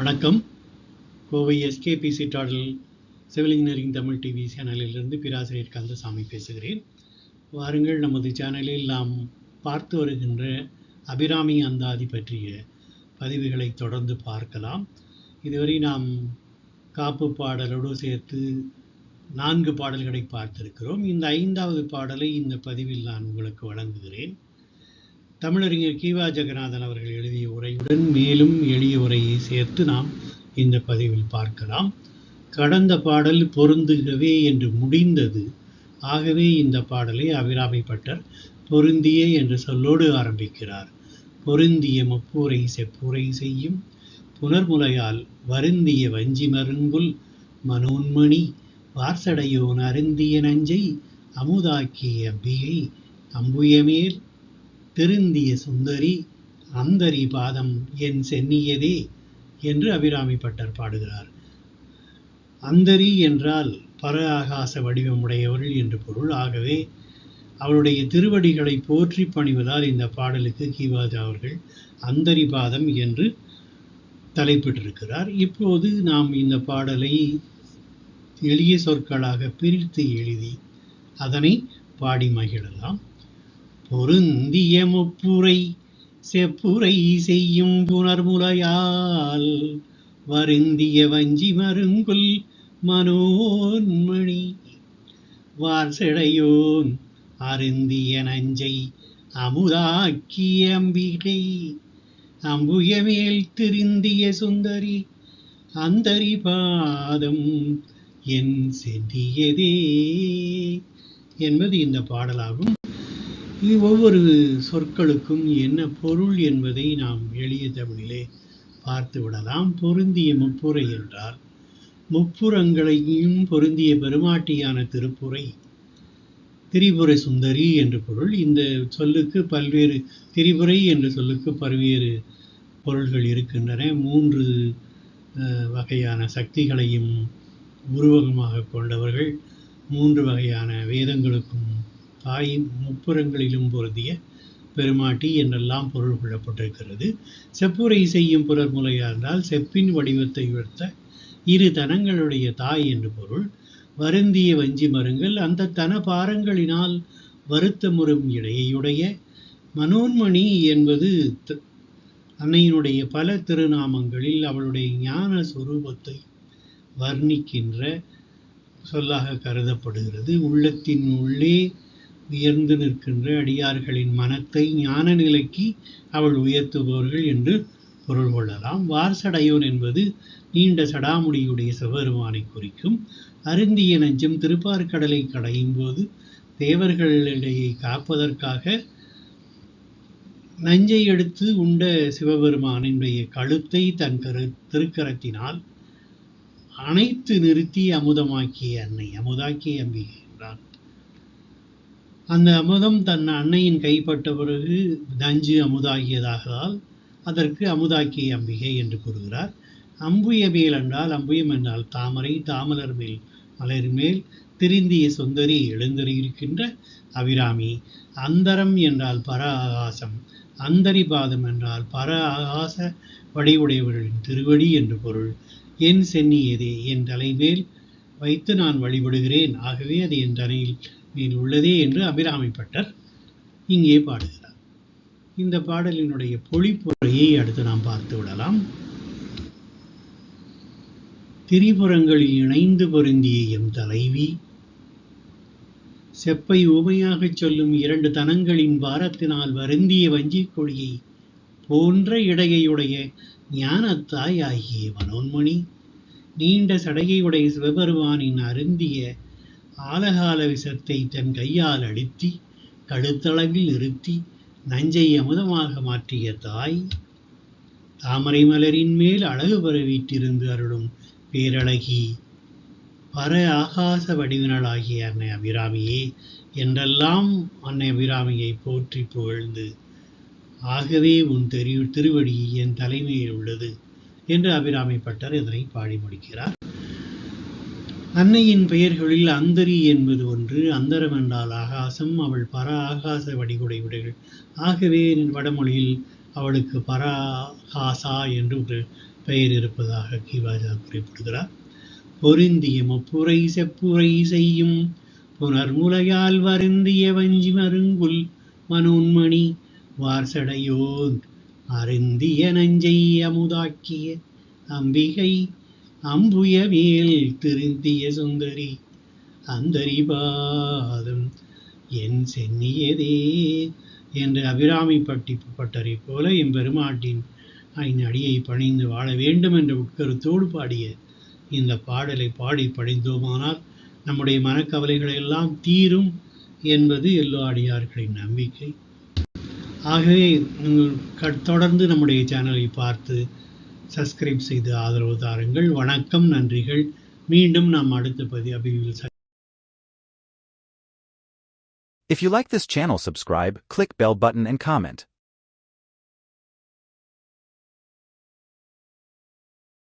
வணக்கம். கோவை எஸ்கேபிசி டாடல் civil engineering Tamil TV சேனலிலிருந்து பேராசிரியர் கந்தசாமி பேசுகிறேன். வாருங்கள் நமது சேனலில் நாம் பார்த்து வருகின்ற அபிராமி அந்தாதி பற்றிய பதிவுகளை தொடர்ந்து பார்க்கலாம். இதுவரை நாம் காப்பு பாடலோடு சேர்த்து நான்கு பாடல்களை பார்த்திருக்கிறோம். இந்த ஐந்தாவது பாடலை இந்த பதிவில் நான் உங்களுக்கு வழங்குகிறேன். தமிழறிஞர் கீவா ஜெகநாதன் அவர்கள் எழுதிய உரையுடன் மேலும் எளிய உரையை சேர்த்து நாம் இந்த பதிவில் பார்க்கலாம். கடந்த பாடல் பொருந்துகவே என்று முடிந்தது. ஆகவே இந்த பாடலை அபிராமி பட்டர் பொருந்திய என்ற சொல்லோடு ஆரம்பிக்கிறார். பொருந்திய முப்பூரை செப்புரை செய்யும் புனர்முலையால் வருந்திய வஞ்சி மருங்குல் மனோன்மணி வார்சடையோன் அருந்திய நஞ்சை அமுதாக்கிய அம்பிகை அம்புயமேல் திருந்திய சுந்தரி அந்தரி பாதம் என் சென்னியதே என்று அபிராமி பட்டர் பாடுகிறார். அந்தரி என்றால் பர ஆகாச வடிவமுடையவள் என்று பொருள். ஆகவே அவருடைய திருவடிகளை போற்றி பணிவதால் இந்த பாடலுக்கு கீவாஜா அவர்கள் அந்தரி பாதம் என்று தலைப்பிட்டிருக்கிறார். இப்போது நாம் இந்த பாடலை எளிய சொற்களாக பிரித்து எழுதி அதனை பாடி மகிழலாம். பொருந்திய முப்புரை செப்புரை செய்யும் புனர்முலையால் வருந்திய வஞ்சி மருங்குல் மனோன்மணி. வார்சடையோன் அருந்திய நஞ்சை அமுதாக்கிய அம்பிகை. அம்புயமேல் திருந்திய சுந்தரி அந்தரி பாதம் என் சென்றியதே. என்பது இந்த பாடலாகும். ஒவ்வொரு சொற்களுக்கும் என்ன பொருள் என்பதை நாம் எளிய தமிழிலே பார்த்து விடலாம். பொருந்திய முப்புரை என்றால் முப்புறங்களையும் பொருந்திய பெருமாட்டியான திருப்புரை திரிபுரை சுந்தரி என்று பொருள். இந்த சொல்லுக்கு பல்வேறு திரிபுரை என்ற சொல்லுக்கு பல்வேறு பொருள்கள் இருக்கின்றன. மூன்று வகையான சக்திகளையும் உருவகமாக கொண்டவர்கள் மூன்று வகையான வேதங்களுக்கும் தாயின் முப்புறங்களிலும் பொருந்திய பெருமாட்டி என்றெல்லாம் பொருள் கொள்ளப்பட்டிருக்கிறது. செப்புரை செய்யும் புலர்முலையா என்றால் செப்பின் வடிவத்தை உயர்த்த இரு தனங்களுடைய தாய் என்று பொருள். வருந்திய வஞ்சி மருங்கள் அந்த தன பாரங்களினால் வருத்தமுறும் இடையுடைய மனோன்மணி என்பது அன்னையினுடைய பல திருநாமங்களில் அவளுடைய ஞான சுரூபத்தை வர்ணிக்கின்ற சொல்லாக கருதப்படுகிறது. உள்ளத்தின் உள்ளே உயர்ந்து நிற்கின்ற அடியார்களின் மனத்தை ஞான நிலைக்கு அவள் உயர்த்துபவர்கள் என்று பொருள் கொள்ளலாம். வார்சடையோன் என்பது நீண்ட சடாமுடியுடைய சிவபெருமானை குறிக்கும். அருந்திய நஞ்சம் திருப்பார்கடலை கடையும் போது தேவர்களிடையே காப்பதற்காக நஞ்சை எடுத்து உண்ட சிவபெருமானினுடைய கழுத்தை தன் கரு திருக்கரத்தினால் அனைத்து நிறுத்தி அமுதமாக்கிய அன்னை அமுதாக்கிய அம்பிகை என்றான். அந்த அமுதம் தன் அன்னையின் கைப்பட்ட பிறகு நஞ்சு அமுதாகியதாகதால் அதற்கு அமுதாக்கிய அம்பிகை என்று கூறுகிறார். அம்புய மேல் என்றால் அம்புயம் என்றால் தாமரை தாமலர் மேல் மலர் மேல் திருந்திய சுந்தரி எழுந்தறியிருக்கின்ற அபிராமி. அந்தரம் என்றால் பர ஆகாசம் அந்தரி பாதம் என்றால் பர ஆகாச வடிவுடையவர்களின் திருவடி என்று பொருள். என் சென்னியதே என் தலைமேல் வைத்து நான் வழிபடுகிறேன். ஆகவே அது என் தலையில் நீர் உள்ளதே என்று அபிராமிப்பட்டர் இங்கே பாடுகிறார். இந்த பாடலினுடைய பொழிப்புரையை அடுத்து நாம் பார்த்து விடலாம். திரிபுறங்களில் இணைந்து பொருந்திய எம் தலைவி செப்பை உமையாகச் சொல்லும் இரண்டு தனங்களின் பாரத்தினால் வருந்திய வஞ்சிக் கொடியை போன்ற இடையையுடைய ஞானத்தாய் ஆகிய மனோன்மணி நீண்ட சடையையுடைய சிவபெருமானின் அருந்திய ஆலகால விஷத்தை தன் கையால் அழுத்தி கழுத்தளவில் நிறுத்தி நஞ்சை அமுதமாக மாற்றிய தாய் தாமரை மலரின் மேல் அழகு பரவிட்டிருந்து அருளும் பேரழகி பர ஆகாச வடிவினளாகிய அன்னை அபிராமியே என்றெல்லாம் அன்னை அபிராமியை போற்றி புகழ்ந்து ஆகவே உன் தெரி திருவடி என் தலைமையில் உள்ளது என்று அபிராமி பட்டர் இதனை பாடி முடிக்கிறார். அன்னையின் பெயர்களில் அந்தரி என்பது ஒன்று அந்தரம் என்றால் ஆகாசம் அவள் பர ஆகாச வடிகுடையுடைகள் ஆகவே வடமொழியில் அவளுக்கு பராகாசா என்று ஒரு பெயர் இருப்பதாக கிவாஜா குறிப்பிடுகிறார். பொருந்திய முப்புரை செப்புரை செய்யும் புனர்முலையால் வருந்திய வஞ்சி மருங்குல் மனோன்மணி வார்சடையோன் அருந்திய நஞ்சை அமுதாக்கிய அம்பிகை அம்புய திருந்திய சுந்தரி அந்தரிபாதம் என் சென்னியதே என்று அபிராமி பட்டி பட்டரை போல எம்பெருமாட்டின் ஐந்து அடியை பணிந்து வாழ வேண்டும் என்ற உட்கருத்தோடு பாடிய இந்த பாடலை பாடி படிந்தோமானால் நம்முடைய மனக்கவலைகள் எல்லாம் தீரும் என்பது எல்லோ அடியார்களின் நம்பிக்கை. ஆகவே தொடர்ந்து நம்முடைய சேனலை பார்த்து சப்ஸ்கிரைப் செய்து ஆதரவு தாருங்கள் வணக்கம் நன்றிகள் மீண்டும் நாம் அடுத்த பதிவில் ச- If you like this channel subscribe, click bell button and comment.